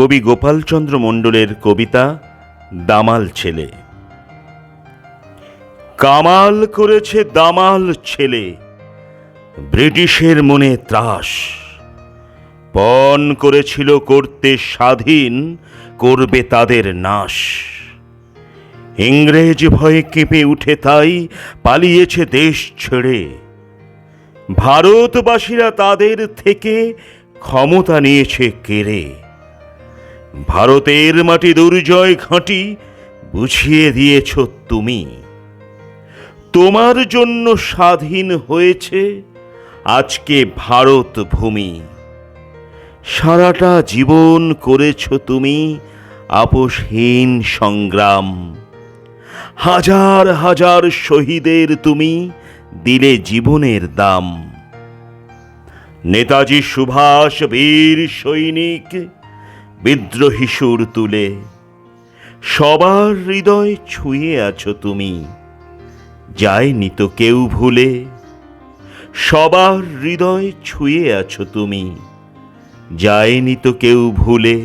কবি গোপালচন্দ্র মণ্ডলের কবিতা, দামাল ছেলে। কামাল করেছে দামাল ছেলে, ব্রিটিশের মনে ত্রাস। পণ করেছিল করতে স্বাধীন, করবে তাদের নাশ। ইংরেজ ভয়ে কেঁপে উঠে তাই পালিয়েছে দেশ ছেড়ে। ভারতবাসীরা তাদের থেকে ক্ষমতা নিয়েছে কেড়ে। ভারতের মাটি দুর্জয় ঘাঁটি বুঝিয়ে দিয়েছ তুমি। তোমার জন্য স্বাধীন হয়েছে আজকে ভারত ভূমি। সারাটা জীবন করেছ তুমি আপোষহীন সংগ্রাম। হাজার হাজার শহীদের তুমি দিলে জীবনের দাম। নেতাজি সুভাষ বীর সৈনিক বিদ্রোহী সুর তুলে। সবার হৃদয় ছুঁয়ে আছো তুমি, যায়নি তো কেউ ভুলে। সবার হৃদয় ছুঁয়ে আছো তুমি, যায়নি তো কেউ ভুলে।